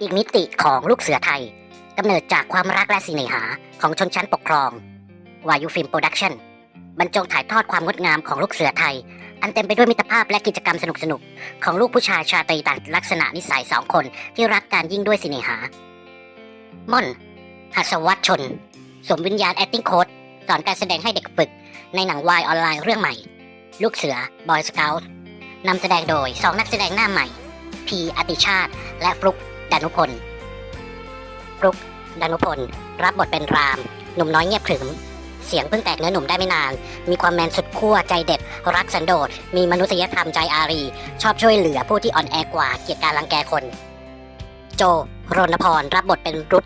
อีกมิติของลูกเสือไทยกำเนิดจากความรักและสิเนหาของชนชั้นปกครองวายุฟิล์มโปรดักชั่นบรรจงถ่ายทอดความงดงามของลูกเสือไทย อันเต็มไปด้วยมิตรภาพและกิจกรรมสนุกๆของลูกผู้ชายชาตรีต่างลักษณะนิสัยสองคนที่รักการยิ่งด้วยสิเนหา ม่อนหัสวัตชน สมวิญญาณ acting coach สอนการแสดงให้เด็กฝึก ในหนังวายออนไลน์เรื่องใหม่ ลูกเสือบอยสเก t นำแสดงโดยสองนักแสดงหน้าใหม่ พีอติชาติ และฟลุก ดานุพลฟลุกดานุพล รับบทเป็นราม หนุ่มน้อยเงียบขรึม เสียงเพิ่งแตกเนื้อหนุ่มได้ไม่นาน มีความแมนสุดขั้วใจเด็ด รักสันโดษ มีมนุษยธรรมใจอารี ชอบช่วยเหลือผู้ที่อ่อนแอกว่า เกียดการรังแกคน โจรณพร รับบทเป็นรุด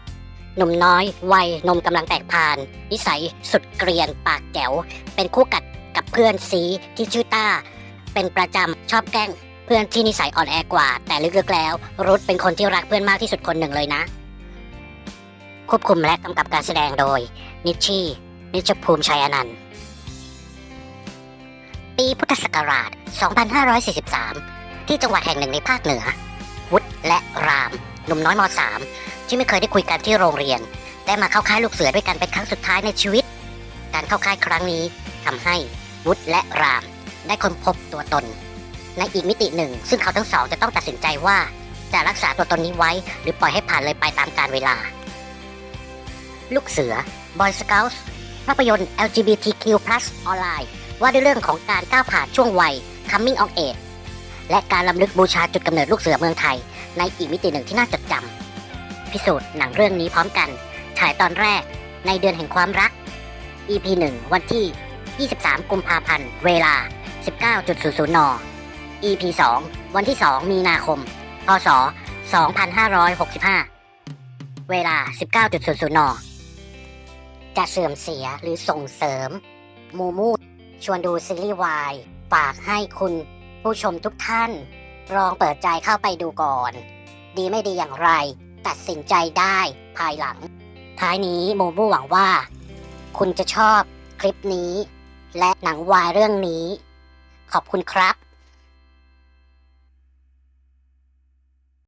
หนุ่มน้อย วัยนมกำลังแตกพาน นิสัย สุดเกรียน ปากแจ๋ว เป็นคู่กัดกับเพื่อนซีที่ชื่อต้า เป็นประจำชอบแกล้ง พื่อนที่นิสัยอ่อนแอกว่า แต่ลึกๆแล้ว รุดเป็นคนที่รักเพื่อนมากที่สุดคนหนึ่งเลยนะ ควบคุมและกำกับการแสดงโดย นิชชี่นิชภูมิชัยอนันต์ ปีพุทธศักราช 2543 ที่จังหวัดแห่งหนึ่งในภาคเหนือ วุฒและราม หนุ่มน้อยม .3 ที่ไม่เคยได้คุยกันที่โรงเรียน ได้มาเข้าค่ายลูกเสือด้วยกันเป็นครั้งสุดท้ายในชีวิต การเข้าค่ายครั้งนี้ทำให้วุฒและราม ได้ค้นพบตัวตน ในอีกมิติหนึ่ง ซึ่งเขาทั้งสองจะต้องตัดสินใจว่า จะรักษาตัวตนนี้ไว้ หรือปล่อยให้ผ่านเลยไปตามกาลเวลา ลูกเสือ Boy Scouts ภาพยนตร์ LGBTQ+ ออนไลน์ว่าด้วยเรื่องของการก้าวผ่านช่วงวัย Coming of Age และการล้ำลึกบูชาจุดกำเนิดลูกเสือเมืองไทย ในอีกมิติหนึ่งที่น่าจดจำพิสูจน์หนังเรื่องนี้พร้อมกัน ฉายตอนแรกในเดือนแห่งความรัก EP 1 วันที่ 23 กุมภาพันธ์ เวลา 19.00 น EP 2 วันที่ 2 มีนาคม พศ 2565 เวลา 19.00 น จะเสื่อมเสียหรือส่งเสริม มูมูชวนดูซีรีส์วายฝากให้คุณผู้ชมทุกท่าน ลองเปิดใจเข้าไปดูก่อน ดีไม่ดีอย่างไร ตัดสินใจได้ภายหลัง ท้ายนี้มูมูหวังว่า คุณจะชอบคลิปนี้ และหนังวายเรื่องนี้ ขอบคุณครับ